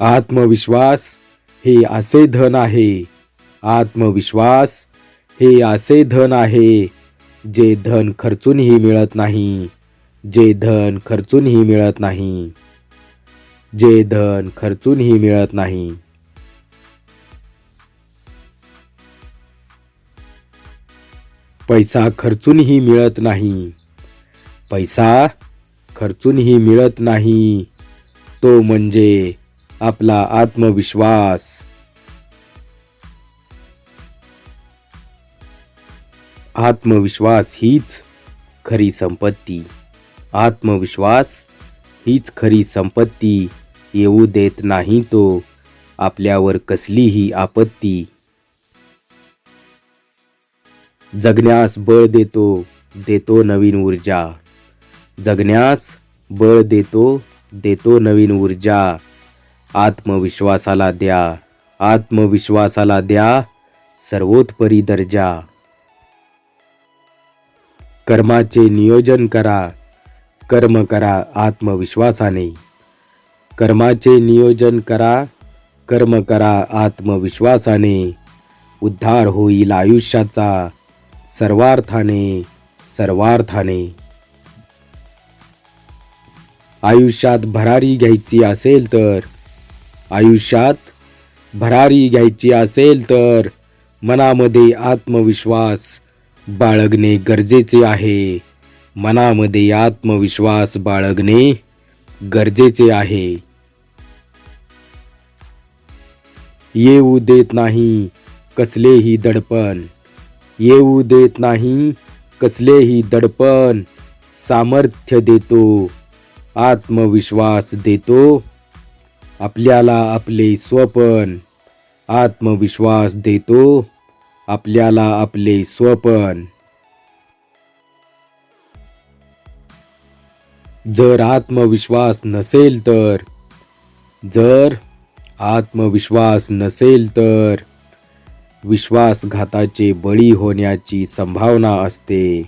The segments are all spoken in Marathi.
आत्मविश्वास हे असे धन आहे. आत्मविश्वास हे असे धन आहे जे धन खर्चूनही मिळत नाही जे धन खर्चूनही मिळत नाही. जे धन खर्चूनही मिळत नाही. पैसा खर्चूनही मिळत नाही. पैसा खर्चूनही मिळत नाही. तो म्हणजे आपला आत्मविश्वास. आत्मविश्वास हीच खरी संपत्ती. आत्मविश्वास हीच खरी संपत्ती. येऊ देत नाही तो आपल्यावर कसलीही आपत्ती. जगण्यास बळ देतो देतो नवीन ऊर्जा. जगण्यास बळ देतो देतो नवीन ऊर्जा. आत्मविश्वासाला द्या. आत्मविश्वासाला द्या. सर्वोत्परी दर्जा. कर्माचे नियोजन करा. कर्म करा आत्मविश्वासाने. कर्माचे नियोजन करा. कर्म करा आत्मविश्वासाने. उद्धार होईल आयुष्याचा. सर्वार्थाने सर्वार्थाने. आयुष्यात भरारी घ्यायची असेल तर आयुष्यात भरारी घ्यायची असेल तर मनामध्ये आत्मविश्वास बाळगणे गरजेचे आहे. मनामध्ये आत्मविश्वास बाळगणे गरजेचे आहे. येऊ देत नाही कसलेही दडपण. येऊ देत नाही कसलेही दडपण. सामर्थ्य देतो आत्मविश्वास देतो आपल्याला आपले स्वपन आत्मविश्वास देतो. आपल्याला आपले स्वपन. जर आत्मविश्वास नसेल तर जर आत्मविश्वास नसेल तर विश्वासघाताचे बळी होण्याची संभावना असते.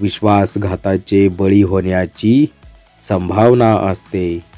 विश्वासघाताचे बळी होण्याची संभावना असते.